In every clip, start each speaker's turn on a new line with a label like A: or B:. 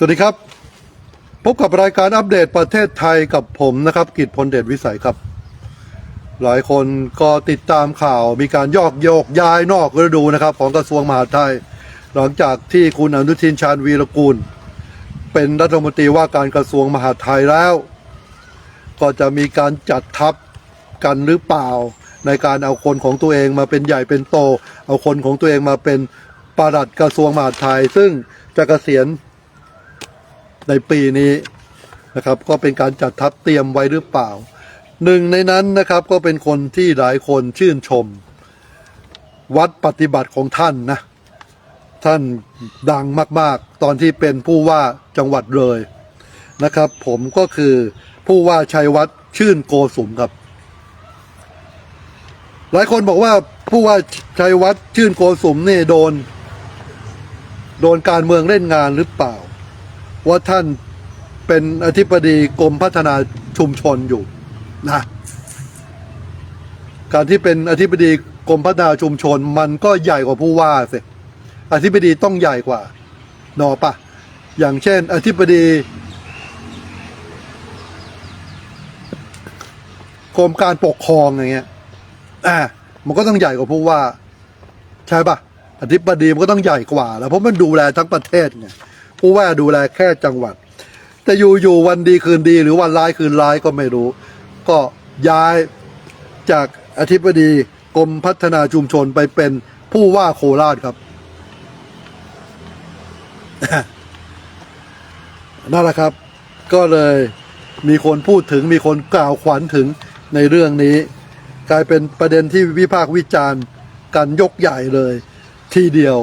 A: สวัสดีครับ พบกับรายการอัปเดตประเทศไทยกับผมนะครับ กิตพลเดชวิสัยครับ หลายคนก็ติดตามข่าวมีการยอกโยกย้ายนอกฤดูนะครับ ของกระทรวงมหาดไทย หลังจากที่คุณอนุทินชาญวีรกูล เป็นรัฐมนตรีว่าการกระทรวงมหาดไทยแล้ว ก็จะมีการจัดทัพกันหรือเปล่า ในการเอาคนของตัวเองมาเป็นใหญ่เป็นโต เอาคนของตัวเองมาเป็นปลัดกระทรวงมหาดไทย ซึ่งจะเกษียณ ในปีนี้นะครับ ก็เป็นการจัดทัพเตรียมไว้หรือเปล่า หนึ่งในนั้นนะครับก็เป็นคนที่หลายคนชื่นชม วัดปฏิบัติของท่านนะ ท่านดังมากๆ ตอนที่เป็นผู้ว่าจังหวัดเลยนะครับ ผมก็คือผู้ว่าชัยวัฒน์ชื่นโกสุมครับ หลายคนบอกว่าผู้ว่าชัยวัฒน์ชื่นโกสุมนี่โดน โดนการเมืองเล่นงานหรือเปล่า ว่าท่านเป็นอธิบดีกรมพัฒนาชุมชนอยู่นะการที่เป็นอธิบดีกรมพัฒนาชุมชน มันก็ใหญ่กว่าผู้ว่าสิอธิบดีต้องใหญ่กว่านอปะอย่างเช่น อธิบดีกรมการปกครองอย่างเงี้ยอ่ามันก็ต้องใหญ่กว่าผู้ว่า ใช่ปะอธิบดีมันก็ต้องใหญ่กว่า แล้วเพราะมันดูแลทั้งประเทศไง ผู้ว่าดูแลแค่จังหวัด แต่อยู่อยู่วันดีคืนดีหรือวันร้ายคืนร้ายก็ไม่รู้ ก็ย้ายจากอธิบดีกรมพัฒนาชุมชนไปเป็นผู้ว่าโคราชครับนั่นแหละครับ ก็เลยมีคนพูดถึงมีคนกล่าวขวัญถึงในเรื่องนี้ กลายเป็นประเด็นที่วิพากษ์วิจารณ์กันยกใหญ่เลย ทีเดียว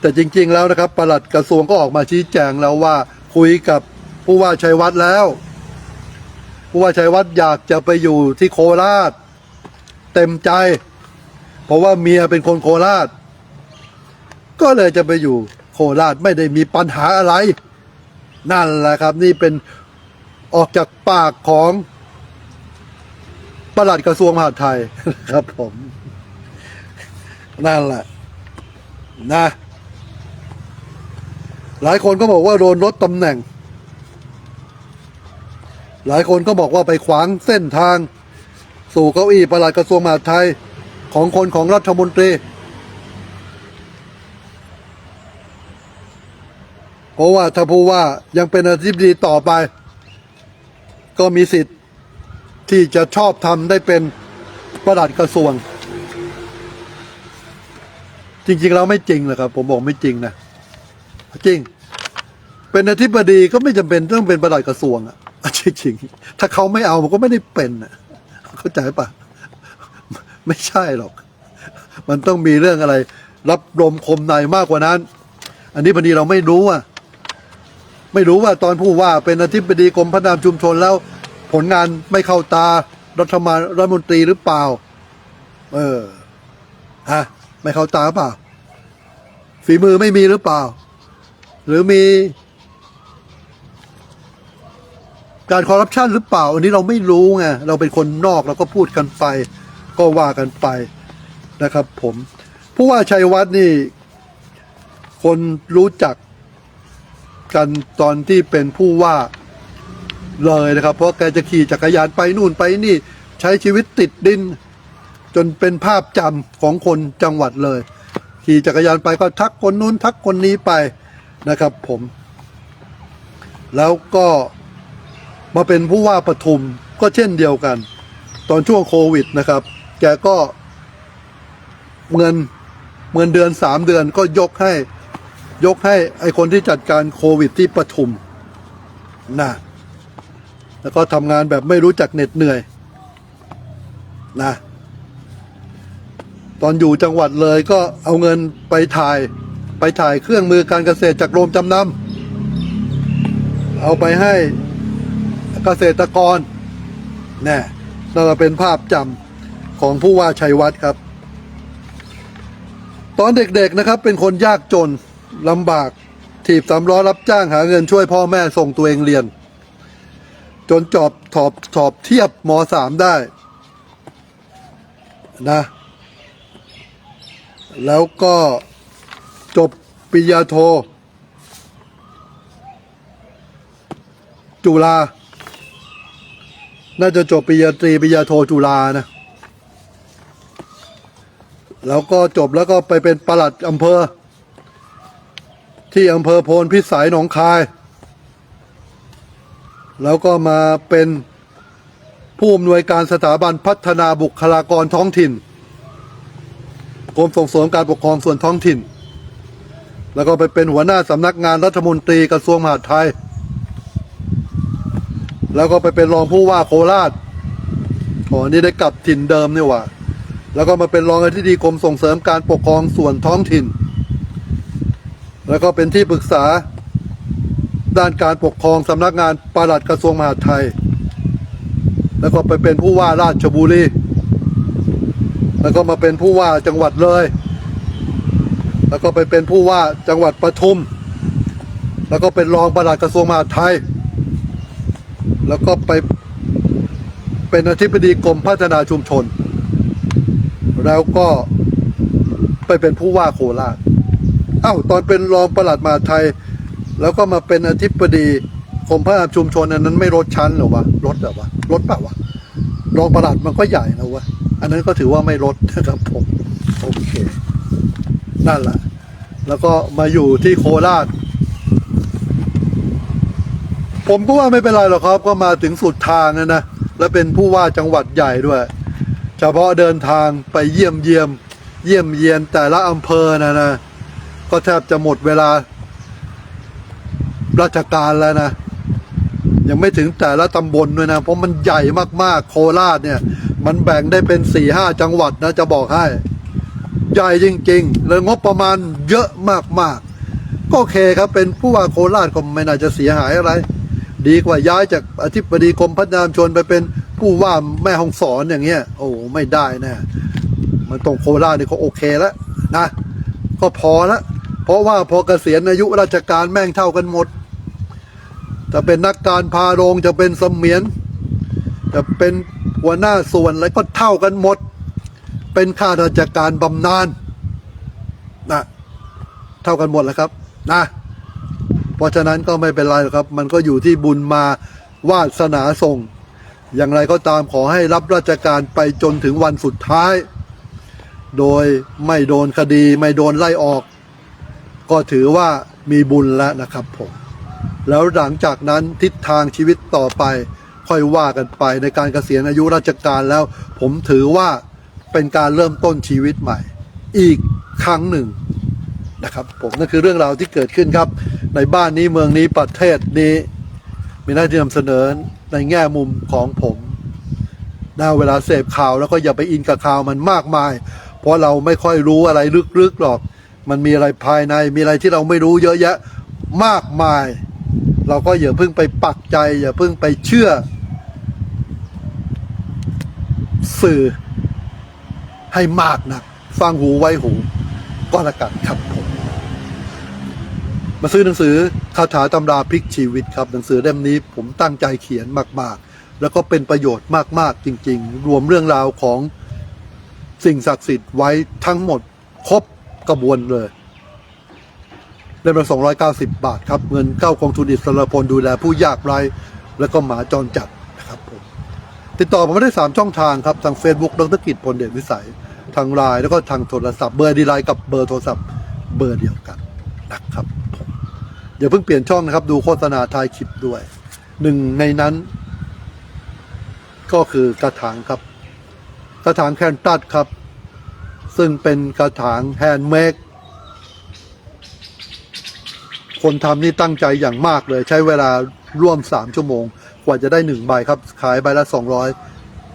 A: แต่จริงๆแล้วนะครับปลัดกระทรวงก็ออกมาชี้แจงแล้วว่าคุยกับผู้ว่าชัยวัฒน์แล้ว ผู้ว่าชัยวัฒน์อยากจะไปอยู่ที่โคราช เต็มใจ เพราะว่าเมียเป็นคนโคราช ก็เลยจะไปอยู่โคราชไม่ได้มีปัญหาอะไร นั่นแหละครับ นี่เป็นออกจากปากของปลัดกระทรวงมหาดไทยครับผม นั่นแหละ นะ หลายคนก็บอกว่าโดนลดตำแหน่ง หลายคนก็บอกว่าไปขวางเส้นทาง สู่เก้าอี้ประหลัดกระทรวงมหาดไทยของคนของรัฐมนตรีเพราะว่าถ้าผู้ว่ายังเป็นอธิบดีต่อไป ก็มีสิทธิ์ที่จะชอบทำได้เป็นประหลัดกระทรวง จริงๆแล้วไม่จริงเลยครับ ผมบอกไม่จริงนะ จริง เป็นอธิบดีก็ไม่จำเป็นต้องเป็นประหลัดกระทรวงอะจริงๆถ้าเขาไม่เอามันก็ไม่ได้เป็นอะเข้าใจปะไม่ใช่หรอก มันต้องมีเรื่องอะไร รับลมคมในมากกว่านั้น อันนี้พอดีเราไม่รู้อะไม่รู้ว่าตอนผู้ว่าเป็นอธิบดีกรมพัฒนาชุมชนแล้ว ผลงานไม่เข้าตารัฐมารัฐมนตรีหรือเปล่า เออฮะไม่เข้าตาเปล่าฝีมือไม่มีหรือเปล่า หรือมีการคอร์รัปชันหรือเปล่า อันนี้เราไม่รู้ไงเราเป็นคนนอกเราก็พูดกันไป ก็ว่ากันไปนะครับ ผมผู้ว่าชัยวัฒน์นี่ คนรู้จักกันตอนที่เป็นผู้ว่าเลยนะครับ เพราะแกจะขี่จักรยานไปนู่นไปนี่ ใช้ชีวิตติดดิน จนเป็นภาพจำของคนจังหวัดเลย ขี่จักรยานไปก็ทักคนนู้นทักคนนี้ไป นะครับผม แล้วก็มาเป็นผู้ว่าปทุมก็เช่นเดียวกัน ตอนช่วงโควิดนะครับ แกก็เงินเงินเดือนสามเดือนก็ยกให้ ยกให้ไอคนที่จัดการโควิดที่ปทุมนะแล้วก็ทำงานแบบไม่รู้จักเหน็ดเหนื่อยนะตอนอยู่จังหวัดเลยก็เอาเงินไปถ่าย ไปถ่ายเครื่องมือการเกษตรจากโรงจำนำเอาไปให้เกษตรกรแน่นั่นเป็นภาพจำของผู้ว่าชัยวัฒน์ครับ ตอนเด็กๆนะครับ เป็นคนยากจนลำบากถีบสามล้อรับจ้างหาเงินช่วยพ่อแม่ส่งตัวเองเรียน จนจอบถอบถอบเทียบมสามได้นะ แล้วก็ จบปริญญาโท จุฬาน่าจะจบปริญญาตรีปริญญาโทจุฬานะ แล้วก็จบแล้วก็ไปเป็นปลัดอำเภอ ที่อำเภอโพนพิสัยหนองคาย แล้วก็มาเป็นผู้อำนวยการสถาบันพัฒนาบุคลากรท้องถิ่นกรมส่งเสริมการปกครองส่วนท้องถิ่น แล้วก็ไปเป็นหัวหน้าสำนักงานรัฐมนตรีกระทรวงมหาดไทย แล้วก็ไปเป็นรองผู้ว่าโคราชอ๋อนี่ได้กลับถิ่นเดิมนี่หว่า แล้วก็มาเป็นรองอธิบดีกรมส่งเสริมการปกครองส่วนท้องถิ่น แล้วก็เป็นที่ปรึกษาด้านการปกครองสำนักงานปลัดกระทรวงมหาดไทย แล้วก็ไปเป็นผู้ว่าราชบุรี แล้วก็มาเป็นผู้ว่าจังหวัดเลย แล้วก็ไปเป็นผู้ว่าจังหวัดปทุม แล้วก็เป็นรองปลัดกระทรวงมหาดไทย แล้วก็ไปเป็นอธิบดีกรมพัฒนาชุมชน แล้วก็ไปเป็นผู้ว่าโคราชเอ้าตอนเป็นรองปลัดมหาดไทย แล้วก็มาเป็นอธิบดีกรมพัฒนาชุมชนอันนั้นไม่ลดชั้นหรอวะลดหรอวะลดเปล่าวะรองปลัดมันก็ใหญ่นะวะอันนั้นก็ถือว่าไม่ลดนะครับผมโอเค นั่นแหละแล้วก็มาอยู่ที่โคราช ผมก็ว่าไม่เป็นไรหรอกครับ ก็มาถึงสุดทางนะนะแล้วเป็นผู้ว่าจังหวัดใหญ่ด้วย เฉพาะเดินทางไปเยี่ยมเยี่ยม เยี่ยมเยียนแต่ละอำเภอนะนะก็แทบจะหมดเวลา ราชการแล้วนะ ยังไม่ถึงแต่ละตำบลด้วยนะ เพราะมันใหญ่มากๆ โคราชเนี่ย มันแบ่งได้เป็นสี่ห้าจังหวัดนะจะบอกให้ ใหญ่จริงๆแล้วงบประมาณเยอะมากๆ ก็โอเคครับเป็นผู้ว่าโคราชก็ไม่น่าจะเสียหายอะไร ดีกว่าย้ายจากอธิบดีกรมพัฒนาชุมชนไปเป็นผู้ว่าแม่ห้องสอนอย่างเงี้ย โอ้ไม่ได้แนะมันตรงโคราชนี่ก็โอเคแล้วนะ ก็พอละเพราะว่าพอเกษียณอายุราชการแม่งเท่ากันหมดจะเป็นนักการพาโรงจะเป็นเสมียน จะเป็นหัวหน้าส่วนอะไรก็เท่ากันหมด เป็นข้าราชการบำนาญนะเท่ากันหมดแล้วครับนะเพราะฉะนั้นก็ไม่เป็นไรหรอกครับ มันก็อยู่ที่บุญมาวาสนาส่ง อย่างไรก็ตามขอให้รับราชการไปจนถึงวันสุดท้าย โดยไม่โดนคดีไม่โดนไล่ออก ก็ถือว่ามีบุญแล้วนะครับผมแล้วหลังจากนั้นทิศทางชีวิตต่อไป ค่อยว่ากันไปในการเกษียณอายุราชการแล้ว ผมถือว่า เป็นการเริ่มต้นชีวิตใหม่ อีกครั้งหนึ่งนะครับ ผมนั่นคือเรื่องราวที่เกิดขึ้นครับ ในบ้านนี้เมืองนี้ประเทศนี้ มีหน้าที่นำเสนอในแง่มุมของผมนะเวลาเสพข่าวแล้วก็อย่าไปอินกับข่าวมันมากมาย เพราะเราไม่ค่อยรู้อะไรลึกๆหรอก มันมีอะไรภายในมีอะไรที่เราไม่รู้เยอะแยะมากมาย เราก็อย่าเพิ่งไปปักใจ อย่าเพิ่งไปเชื่อสื่อ ให้มากนะฟังหูไว้หูก็ล้วกันครับผมมาซื้อหนังสือคาถาตำราพลิกชีวิตครับ หนังสือเล่มนี้ผมตั้งใจเขียนมาก ๆ แล้วก็เป็นประโยชน์มากๆจริง ๆ รวมเรื่องราวของสิ่งศักดิ์สิทธิ์ไว้ทั้งหมดครบกระบวนเลยเล่มละ290 บาทครับ เงินเข้ากองทุนอิสระพลดูแลผู้ยากไร้ แล้วก็หมาจรจัดนะครับผม ติดต่อผมได้ 3 ช่องทางครับ ทาง Facebook ดรกิจพลเดชวิสัย ทางไลน์แล้วก็ทางโทรศัพท์ เบอร์ดีไลน์กับเบอร์โทรศัพท์เบอร์เดียวกันนะครับอย่าเพิ่งเปลี่ยนช่องนะครับ ดูโฆษณาท้ายคลิปด้วย หนึ่งในนั้น ก็คือกระถางครับ กระถางแคนตัดครับ ซึ่งเป็นกระถางแฮนด์เมดคนทำนี่ตั้งใจอย่างมากเลย ใช้เวลาร่วมสามชั่วโมง ว่าจะได้หนึ่งใบครับ ขายใบละสองร้อย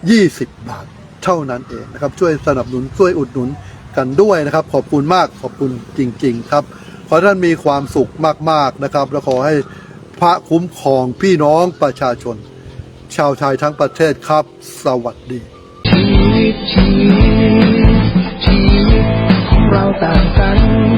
A: ยี่สิบบาทเท่านั้นเองนะครับ ช่วยสนับสนุนช่วยอุดหนุนกันด้วยนะครับ ขอบคุณมากขอบคุณจริง ๆ ครับ ขอท่านมีความสุขมากๆนะครับ และขอให้พระคุ้มครองพี่น้องประชาชน ชาวไทยทั้งประเทศครับ สวัสดี
B: ชีวิตชีวิตชีวิตของเราต่างกัน